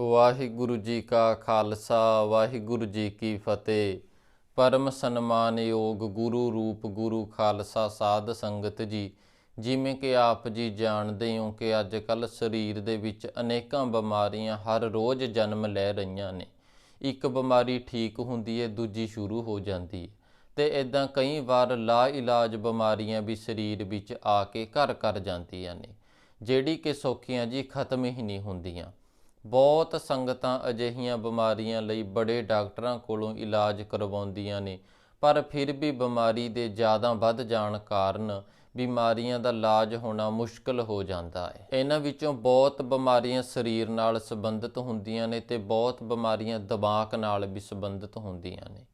ਵਾਹਿਗੁਰੂ ਜੀ ਕਾ ਖਾਲਸਾ, ਵਾਹਿਗੁਰੂ ਜੀ ਕੀ ਫਤਿਹ। ਪਰਮ ਸਨਮਾਨਯੋਗ ਗੁਰੂ ਰੂਪ ਗੁਰੂ ਖਾਲਸਾ ਸਾਧ ਸੰਗਤ ਜੀ, ਜਿਵੇਂ ਕਿ ਆਪ ਜੀ ਜਾਣਦੇ ਹੋ ਕਿ ਅੱਜ ਕੱਲ ਸਰੀਰ ਦੇ ਵਿੱਚ ਅਨੇਕਾਂ ਬਿਮਾਰੀਆਂ ਹਰ ਰੋਜ਼ ਜਨਮ ਲੈ ਰਹੀਆਂ ਨੇ। ਇੱਕ ਬਿਮਾਰੀ ਠੀਕ ਹੁੰਦੀ ਹੈ ਦੂਜੀ ਸ਼ੁਰੂ ਹੋ ਜਾਂਦੀ ਹੈ ਤੇ ਇਦਾਂ ਕਈ ਵਾਰ ਲਾ ਇਲਾਜ ਬਿਮਾਰੀਆਂ ਵੀ ਸਰੀਰ ਵਿੱਚ ਆ ਕੇ ਘਰ ਕਰ ਜਾਂਦੀਆਂ ਨੇ, ਜਿਹੜੀ ਕਿ ਸੌਖੀਆਂ ਜੀ ਖਤਮ ਹੀ ਨਹੀਂ ਹੁੰਦੀਆਂ। ਬਹੁਤ ਸੰਗਤਾਂ ਅਜਿਹੀਆਂ ਬਿਮਾਰੀਆਂ ਲਈ ਬੜੇ ਡਾਕਟਰਾਂ ਕੋਲੋਂ ਇਲਾਜ ਕਰਵਾਉਂਦੀਆਂ ਨੇ, ਪਰ ਫਿਰ ਵੀ ਬਿਮਾਰੀ ਦੇ ਜ਼ਿਆਦਾ ਵੱਧ ਜਾਣ ਕਾਰਨ ਬਿਮਾਰੀਆਂ ਦਾ ਇਲਾਜ ਹੋਣਾ ਮੁਸ਼ਕਲ ਹੋ ਜਾਂਦਾ ਹੈ। ਇਹਨਾਂ ਵਿੱਚੋਂ ਬਹੁਤ ਬਿਮਾਰੀਆਂ ਸਰੀਰ ਨਾਲ ਸੰਬੰਧਿਤ ਹੁੰਦੀਆਂ ਨੇ ਤੇ ਬਹੁਤ ਬਿਮਾਰੀਆਂ ਦਿਮਾਗ ਨਾਲ ਵੀ ਸੰਬੰਧਿਤ ਹੁੰਦੀਆਂ ਨੇ।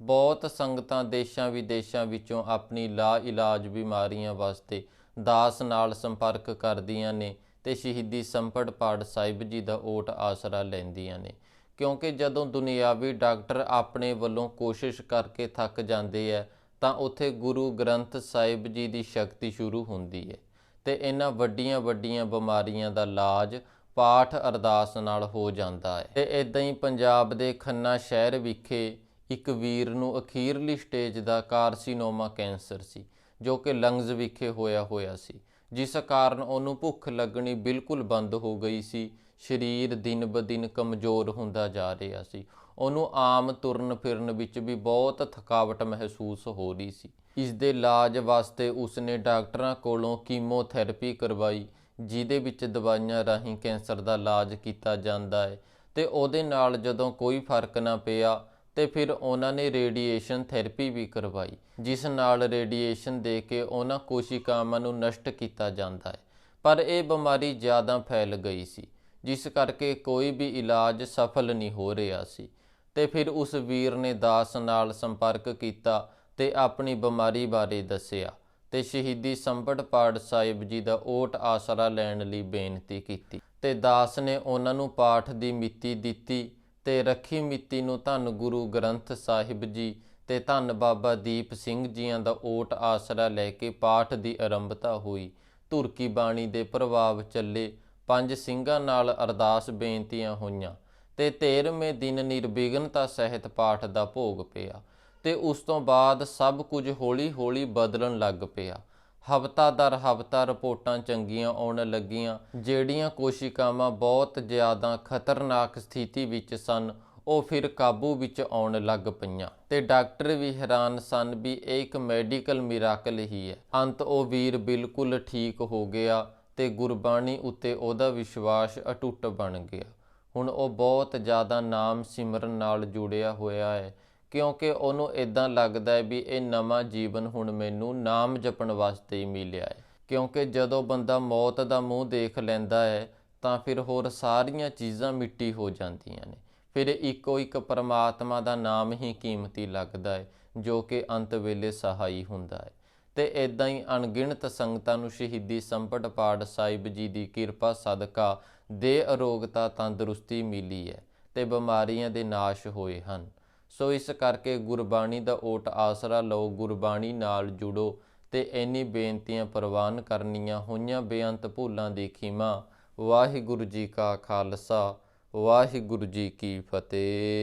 ਬਹੁਤ ਸੰਗਤਾਂ ਦੇਸ਼ਾਂ ਵਿਦੇਸ਼ਾਂ ਵਿੱਚੋਂ ਆਪਣੀ ਲਾ ਇਲਾਜ ਬਿਮਾਰੀਆਂ ਵਾਸਤੇ ਦਾਸ ਨਾਲ ਸੰਪਰਕ ਕਰਦੀਆਂ ਨੇ ਤੇ ਸ਼ਹੀਦੀ ਸੰਪੜ ਪਾਠ ਸਾਹਿਬ ਜੀ ਦਾ ਓਟ ਆਸਰਾ ਲੈਂਦੀਆਂ ਨੇ। ਕਿਉਂਕਿ ਜਦੋਂ ਦੁਨਿਆਵੀ ਡਾਕਟਰ ਆਪਣੇ ਵੱਲੋਂ ਕੋਸ਼ਿਸ਼ ਕਰਕੇ ਥੱਕ ਜਾਂਦੇ ਆ ਤਾਂ ਉੱਥੇ ਗੁਰੂ ਗ੍ਰੰਥ ਸਾਹਿਬ ਜੀ ਦੀ ਸ਼ਕਤੀ ਸ਼ੁਰੂ ਹੁੰਦੀ ਹੈ ਤੇ ਇਹਨਾਂ ਵੱਡੀਆਂ ਵੱਡੀਆਂ ਬਿਮਾਰੀਆਂ ਦਾ ਇਲਾਜ ਪਾਠ ਅਰਦਾਸ ਨਾਲ ਹੋ ਜਾਂਦਾ ਹੈ ਤੇ ਇਦਾਂ ਹੀ ਪੰਜਾਬ ਦੇ ਖੰਨਾ ਸ਼ਹਿਰ ਵਿਖੇ ਇੱਕ ਵੀਰ ਨੂੰ ਅਖੀਰਲੀ ਸਟੇਜ ਦਾ ਕਾਰਸੀਨੋਮਾ ਕੈਂਸਰ ਸੀ, ਜੋ ਕਿ ਲੰਗਜ਼ ਵਿਖੇ ਹੋਇਆ ਹੋਇਆ ਸੀ। ਜਿਸ ਕਾਰਨ ਉਹਨੂੰ ਭੁੱਖ ਲੱਗਣੀ ਬਿਲਕੁਲ ਬੰਦ ਹੋ ਗਈ ਸੀ। ਸਰੀਰ ਦਿਨ ਬ ਦਿਨ ਕਮਜ਼ੋਰ ਹੁੰਦਾ ਜਾ ਰਿਹਾ ਸੀ। ਉਹਨੂੰ ਆਮ ਤੁਰਨ ਫਿਰਨ ਵਿੱਚ ਵੀ ਬਹੁਤ ਥਕਾਵਟ ਮਹਿਸੂਸ ਹੋ ਰਹੀ ਸੀ। ਇਸ ਦੇ ਇਲਾਜ ਵਾਸਤੇ ਉਸਨੇ ਡਾਕਟਰਾਂ ਕੋਲੋਂ ਕੀਮੋਥੈਰੇਪੀ ਕਰਵਾਈ, ਜਿਹਦੇ ਵਿੱਚ ਦਵਾਈਆਂ ਰਾਹੀਂ ਕੈਂਸਰ ਦਾ ਇਲਾਜ ਕੀਤਾ ਜਾਂਦਾ ਹੈ ਤੇ ਉਹਦੇ ਨਾਲ ਜਦੋਂ ਕੋਈ ਫ਼ਰਕ ਨਾ ਪਿਆ ਤੇ ਫਿਰ ਉਹਨਾਂ ਨੇ ਰੇਡੀਏਸ਼ਨ ਥੈਰੇਪੀ ਵੀ ਕਰਵਾਈ, ਜਿਸ ਨਾਲ ਰੇਡੀਏਸ਼ਨ ਦੇ ਕੇ ਉਹਨਾਂ ਕੋਸ਼ਿਕਾਵਾਂ ਨੂੰ ਨਸ਼ਟ ਕੀਤਾ ਜਾਂਦਾ ਹੈ। ਪਰ ਇਹ ਬਿਮਾਰੀ ਜ਼ਿਆਦਾ ਫੈਲ ਗਈ ਸੀ, ਜਿਸ ਕਰਕੇ ਕੋਈ ਵੀ ਇਲਾਜ ਸਫਲ ਨਹੀਂ ਹੋ ਰਿਹਾ ਸੀ। ਤੇ ਫਿਰ ਉਸ ਵੀਰ ਨੇ ਦਾਸ ਨਾਲ ਸੰਪਰਕ ਕੀਤਾ ਤੇ ਆਪਣੀ ਬਿਮਾਰੀ ਬਾਰੇ ਦੱਸਿਆ ਤੇ ਸ਼ਹੀਦੀ ਸੰਪਟ ਪਾਠ ਸਾਹਿਬ ਜੀ ਦਾ ਓਟ ਆਸਰਾ ਲੈਣ ਲਈ ਬੇਨਤੀ ਕੀਤੀ ਤੇ ਦਾਸ ਨੇ ਉਹਨਾਂ ਨੂੰ ਪਾਠ ਦੀ ਮਿਤੀ ਦਿੱਤੀ ਤੇ ਰੱਖੀ ਮਿਤੀ ਨੂੰ ਧੰਨ ਗੁਰੂ ਗ੍ਰੰਥ ਸਾਹਿਬ ਜੀ ਤੇ ਧੰਨ ਬਾਬਾ ਦੀਪ ਸਿੰਘ ਜੀਆਂ ਦਾ ਓਟ ਆਸਰਾ ਲੈ ਕੇ ਪਾਠ ਦੀ ਆਰੰਭਤਾ ਹੋਈ। ਧੁਰਕੀ ਬਾਣੀ ਦੇ ਪ੍ਰਭਾਵ ਚੱਲੇ ਪੰਜ ਸਿੰਘਾਂ ਨਾਲ ਅਰਦਾਸ ਬੇਨਤੀਆਂ ਹੋਈਆਂ ਤੇ 13ਵੇਂ ਦਿਨ ਨਿਰਵਿਘਨਤਾ ਸਹਿਤ ਪਾਠ ਦਾ ਭੋਗ ਪਿਆ ਤੇ ਉਸ ਤੋਂ ਬਾਅਦ ਸਭ ਕੁਝ ਹੌਲੀ-ਹੌਲੀ ਬਦਲਣ ਲੱਗ ਪਿਆ। ਹਫਤਾ ਦਰ ਹਫਤਾ ਰਿਪੋਰਟਾਂ ਚੰਗੀਆਂ ਆਉਣ ਲੱਗੀਆਂ। ਜਿਹੜੀਆਂ ਕੋਸ਼ਿਕਾਵਾਂ ਬਹੁਤ ਜ਼ਿਆਦਾ ਖਤਰਨਾਕ ਸਥਿਤੀ ਵਿੱਚ ਸਨ, ਉਹ ਫਿਰ ਕਾਬੂ ਵਿੱਚ ਆਉਣ ਲੱਗ ਪਈਆਂ। ਤੇ ਡਾਕਟਰ ਵੀ ਹੈਰਾਨ ਸਨ ਵੀ ਇਹ ਇੱਕ ਮੈਡੀਕਲ ਮਿਰਾਕਲ ਹੀ ਹੈ। ਅੰਤ ਉਹ ਵੀਰ ਬਿਲਕੁਲ ਠੀਕ ਹੋ ਗਿਆ ਤੇ ਗੁਰਬਾਣੀ ਉੱਤੇ ਉਹਦਾ ਵਿਸ਼ਵਾਸ ਅਟੁੱਟ ਬਣ ਗਿਆ। ਹੁਣ ਉਹ ਬਹੁਤ ਜ਼ਿਆਦਾ ਨਾਮ ਸਿਮਰਨ ਨਾਲ ਜੁੜਿਆ ਹੋਇਆ ਹੈ। ਕਿਉਂਕਿ ਉਹਨੂੰ ਇਦਾਂ ਲੱਗਦਾ ਹੈ ਵੀ ਇਹ ਨਵਾਂ ਜੀਵਨ ਹੁਣ ਮੈਨੂੰ ਨਾਮ ਜਪਣ ਵਾਸਤੇ ਹੀ ਮਿਲਿਆ ਹੈ। ਕਿਉਂਕਿ ਜਦੋਂ ਬੰਦਾ ਮੌਤ ਦਾ ਮੂੰਹ ਦੇਖ ਲੈਂਦਾ ਹੈ, ਤਾਂ ਫਿਰ ਹੋਰ ਸਾਰੀਆਂ ਚੀਜ਼ਾਂ ਮਿੱਟੀ ਹੋ ਜਾਂਦੀਆਂ ਨੇ। ਫਿਰ ਇੱਕੋ ਇੱਕ ਪਰਮਾਤਮਾ ਦਾ ਨਾਮ ਹੀ ਕੀਮਤੀ ਲੱਗਦਾ ਹੈ, ਜੋ ਕਿ ਅੰਤ ਵੇਲੇ ਸਹਾਈ ਹੁੰਦਾ ਹੈ। ਤੇ ਇਦਾਂ ਹੀ ਅਣਗਿਣਤ ਸੰਗਤਾਂ ਨੂੰ ਸ਼ਹੀਦੀ ਸੰਪਟ ਪਾੜ ਸਾਹਿਬ ਜੀ ਦੀ ਕਿਰਪਾ, ਸਦਕਾ ਦੇ ਅਰੋਗਤਾ, ਤੰਦਰੁਸਤੀ ਮਿਲੀ ਹੈ ਤੇ ਬਿਮਾਰੀਆਂ ਦੇ ਨਾਸ਼ ਹੋਏ ਹਨ। ਸੋ ਇਸ ਕਰਕੇ ਗੁਰਬਾਣੀ ਦਾ ਓਟ ਆਸਰਾ ਲਓ, ਗੁਰਬਾਣੀ ਨਾਲ ਜੁੜੋ ਤੇ ਇੰਨੀ ਬੇਨਤੀਆਂ ਪ੍ਰਵਾਨ ਕਰਨੀਆਂ ਹੋਈਆਂ ਬੇਅੰਤ ਭੁੱਲਾਂ ਦੀ ਖਿਮਾ। ਵਾਹਿਗੁਰੂ ਜੀ ਕਾ ਖਾਲਸਾ, ਵਾਹਿਗੁਰੂ ਜੀ ਕੀ ਫਤਿਹ।